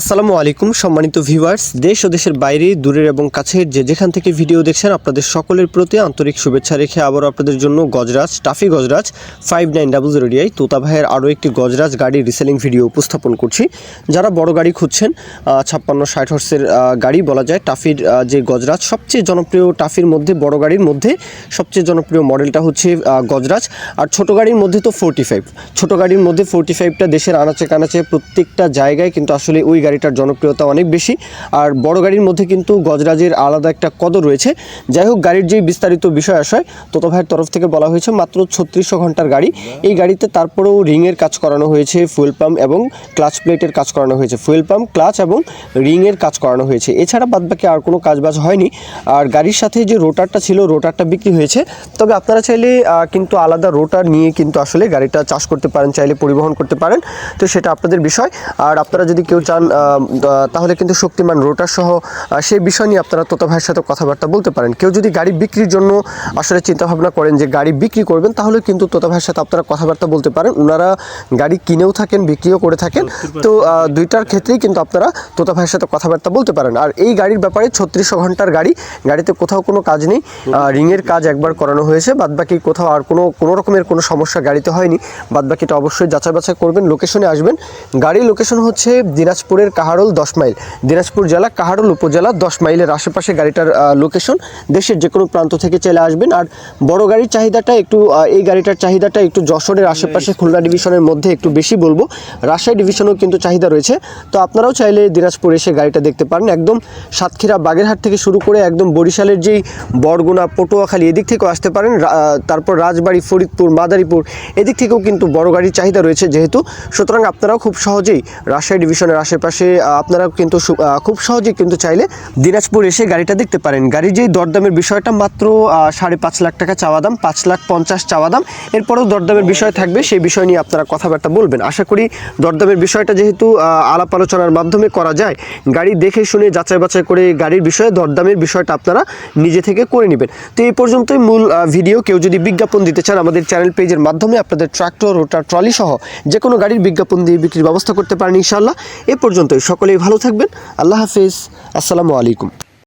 আসসালামু আলাইকুম, সম্মানিত ভিউয়ার্স। দেশ ও দেশের বাইরে, দূরের এবং কাছের যে যেখান থেকে ভিডিও দেখছেন, আপনাদের সকলের প্রতি আন্তরিক শুভেচ্ছা রেখে আবারও আপনাদের জন্য Gajraj, TAFE Gajraj five nine double zero DI Tota ভাইয়ের আরও একটি গজরাজ গাড়ির রিসেলিং ভিডিও উপস্থাপন করছি। যারা বড় গাড়ি খুঁজছেন ছাপ্পান্ন ষাট হর্সের গাড়ি বলা যায়, টাফির যে গজরাজ, সবচেয়ে জনপ্রিয় টাফির মধ্যে, বড় গাড়ির মধ্যে সবচেয়ে জনপ্রিয় মডেলটা হচ্ছে গজরাজ। আর ছোট গাড়ির মধ্যে তো ফোরটি ফাইভ ছোটো গাড়ির মধ্যে ফোরটি ফাইভটা দেশের আনাচে কানাচে প্রত্যেকটা জায়গায় কিন্তু আসলে ওই গাড়িটার জনপ্রিয়তা অনেক বেশি। আর বড় গাড়ির মধ্যে কিন্তু গজরাজের আলাদা একটা কদর রয়েছে। যাই হোক, গাড়ির যে বিস্তারিত বিষয় আসায় তোতো ভাইয়ের তরফ থেকে বলা হয়েছে মাত্র ছত্রিশশো ঘণ্টার গাড়ি। এই গাড়িতে তারপরেও রিংয়ের কাজ করানো হয়েছে, ফুয়েল পাম্প এবং ক্লাচ প্লেটের কাজ করানো হয়েছে। ফুয়েল পাম্প, ক্লাচ এবং রিংয়ের কাজ করানো হয়েছে। এছাড়া বাদবাকি আর কোনো কাজবাজ হয়নি। আর গাড়ির সাথে যে রোটারটা ছিল, রোটারটা বিক্রি হয়েছে। তবে আপনারা চাইলে কিন্তু আলাদা রোটার নিয়ে কিন্তু আসলে গাড়িটা চাষ করতে পারেন, চাইলে পরিবহন করতে পারেন। তো সেটা আপনাদের বিষয়। আর আপনারা যদি কেউ চান তাহলে কিন্তু শক্তিমান রোটার সহ সেই বিষয় নিয়ে আপনারা তোতা ভাইয়ের সাথে কথাবার্তা বলতে পারেন। কেউ যদি গাড়ি বিক্রির জন্য আসলে চিন্তা ভাবনা করেন যে গাড়ি বিক্রি করবেন, তাহলে কিন্তু তোতা ভাইয়ের সাথে আপনারা কথাবার্তা বলতে পারেন। ওনারা গাড়ি কিনেও থাকেন, বিক্রিও করে থাকেন। তো দুইটার ক্ষেত্রেই কিন্তু আপনারা তোতা ভাইয়ের সাথে কথাবার্তা বলতে পারেন। আর এই গাড়ির ব্যাপারে ছত্রিশশো ঘণ্টার গাড়ি, গাড়িতে কোথাও কোনো কাজ নেই। রিংয়ের কাজ একবার করানো হয়েছে, বাদবাকি কোথাও আর কোনো কোনো রকমের কোনো সমস্যা গাড়িতে হয়নি। বাদবাকিটা অবশ্যই যাচাই বাছাই করবেন, লোকেশনে আসবেন। গাড়ির লোকেশন হচ্ছে দিনাজপুরের কাহারোল দশ মাইল। দিনাজপুর জেলা কাহারোল উপজেলা দশ মাইলের আশেপাশে গাড়িটার লোকেশন দেশের যে কোনো প্রান্ত থেকে চলে আসবেন। আর বড় গাড়ির চাহিদাটা একটু এই গাড়িটার চাহিদাটা একটু যশোরের আশেপাশে খুলনা ডিভিশনের মধ্যে একটু বেশি বলব। রাজশাহী ডিভিশনেও কিন্তু চাহিদা রয়েছে। তো আপনারাও চাইলে দিনাজপুর এসে গাড়িটা দেখতে পারেন। একদম সাতক্ষীরা বাগেরহাট থেকে শুরু করে একদম বরিশালের যেই বরগুনা পটুয়াখালী এদিক থেকেও আসতে পারেন। তারপর রাজবাড়ী ফরিদপুর মাদারীপুর এদিক থেকেও কিন্তু বড় গাড়ির চাহিদা রয়েছে যেহেতু। সুতরাং আপনারাও খুব সহজেই রাজশাহী ডিভিশনের আশেপাশে আহ, আপনারা কিন্তু খুব সহজেই কিন্তু চাইলে দিনাজপুর এসে গাড়িটা দেখতে পারেন। গাড়ির যেই দরদামের বিষয়টা মাত্র সাড়ে পাঁচ লাখ টাকা চাওয়া দাম পাঁচ লাখ পঞ্চাশ চাওয়া দাম। এরপরেও দরদামের বিষয় থাকবে সেই বিষয় নিয়ে আপনারা কথাবার্তা বলবেন। আশা করি দরদামের বিষয়টা যেহেতু আলাপ আলোচনার মাধ্যমে করা যায় গাড়ি দেখে শুনে যাচাই বাছাই করে গাড়ির বিষয়ে দরদামের বিষয়টা আপনারা নিজে থেকে করে নেবেন। তো এই পর্যন্তই মূল ভিডিও। কেউ যদি বিজ্ঞাপন দিতে চান আমাদের চ্যানেল পেজের মাধ্যমে আপনাদের ট্রাক্টর রোটার ট্রলি সহ যে কোনো গাড়ির বিজ্ঞাপন দিয়ে বিক্রির ব্যবস্থা করতে পারেন ইনশাআল্লাহ। এ পর্যন্তই। সকলেই ভালো থাকবেন। আল্লাহ হাফিজ। আসসালামু আলাইকুম।